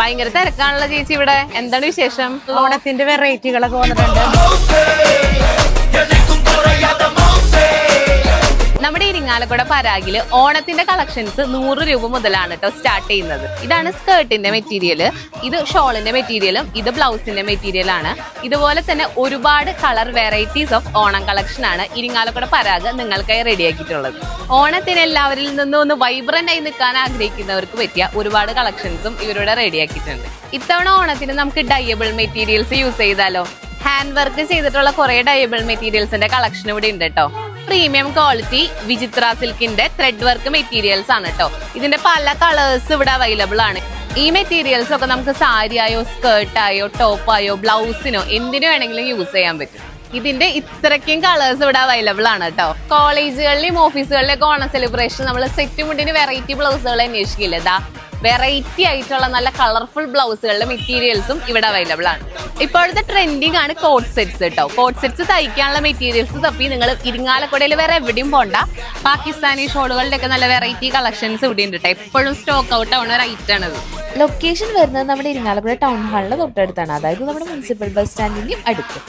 ഭയങ്കര തിരക്കാണല്ലോ ചേച്ചി ഇവിടെ. എന്താണ് വിശേഷം? ഓണത്തിന്റെ വെറൈറ്റികളൊക്കെ വന്നിട്ടുണ്ട്. ഇരിങ്ങാലക്കുട പരാഗിൽ ഓണത്തിന്റെ കളക്ഷൻസ് നൂറ് രൂപ മുതലാണ് കേട്ടോ സ്റ്റാർട്ട് ചെയ്യുന്നത്. ഇതാണ് സ്കേർട്ടിന്റെ മെറ്റീരിയൽ ഇത് ഷോളിന്റെ മെറ്റീരിയലും ഇത് ബ്ലൗസിന്റെ മെറ്റീരിയൽ ആണ്. ഇതുപോലെ തന്നെ ഒരുപാട് colour varieties of Onam collection ആണ് ഇരിങ്ങാലക്കുട പരാഗ് നിങ്ങൾക്കായി റെഡിയാക്കിയിട്ടുള്ളത് ഓണത്തിന് എല്ലാവരിൽ നിന്നും ഒന്ന് വൈബ്രന്റ് ആയി നിൽക്കാൻ ആഗ്രഹിക്കുന്നവർക്ക് പറ്റിയ ഒരുപാട് കളക്ഷൻസും ഇവരുടെ റെഡിയാക്കിയിട്ടുണ്ട് ഇത്തവണ ഓണത്തിന് നമുക്ക് ഡയബിൾ മെറ്റീരിയൽസ് യൂസ് ചെയ്താലോ? ഹാൻഡ് വർക്ക് ചെയ്തിട്ടുള്ള കുറെ ഡയബിൾ മെറ്റീരിയൽസിന്റെ കളക്ഷൻ ഇവിടെ ഉണ്ട് കേട്ടോ പ്രീമിയം ക്വാളിറ്റി വിചിത്ര സിൽക്കിന്റെ ത്രെഡ് വർക്ക് മെറ്റീരിയൽസ് ആണ് കേട്ടോ ഇതിന്റെ പല കളേഴ്സ് ഇവിടെ അവൈലബിൾ ആണ്. ഈ മെറ്റീരിയൽസ് ഒക്കെ നമുക്ക് സാരിയായോ സ്കേർട്ടായോ ടോപ്പായോ ബ്ലൗസിനോ എന്തിനു വേണമെങ്കിലും യൂസ് ചെയ്യാൻ പറ്റും. ഇതിന്റെ ഇത്രയ്ക്കും കളേഴ്സ് ഇവിടെ അവൈലബിൾ ആണ് കേട്ടോ കോളേജുകളിലെയും ഓഫീസുകളിലെയൊക്കെ ഓണ സെലിബ്രേഷൻ നമ്മൾ സെറ്റ് മുണ്ടിന് വെറൈറ്റി ബ്ലൗസുകൾ അന്വേഷിക്കില്ല? ഇതാ വെറൈറ്റി ആയിട്ടുള്ള നല്ല കളർഫുൾ ബ്ലൗസുകളുടെ മെറ്റീരിയൽസും ഇവിടെ അവൈലബിൾ ആണ്. ഇപ്പോഴത്തെ ട്രെൻഡിങ് ആണ് കോട്ട് സെറ്റ്സ് കേട്ടോ കോട്ട് സെറ്റ്സ് തയ്ക്കാനുള്ള മെറ്റീരിയൽസ് തപ്പി നിങ്ങൾ ഇരിങ്ങാലക്കുടയിൽ വേറെ എവിടെയും പോണ്ട. പാകിസ്ഥാനി ഷോളുകളുടെ ഒക്കെ നല്ല വെറൈറ്റി കളക്ഷൻസ് ഇവിടെ ഉണ്ട് കേട്ടോ എപ്പോഴും സ്റ്റോക്ക് ഔട്ട് ആവുന്ന ഒരു ഐറ്റം ആണത്. ലൊക്കേഷൻ വരുന്നത് നമ്മുടെ ഇരിങ്ങാലക്കുട ടൗൺ ഹാളിന് തൊട്ടടുത്താണ്. അതായത് നമ്മുടെ മുനിസിപ്പൽ ബസ് സ്റ്റാൻഡിന്റെയും അടുത്ത്.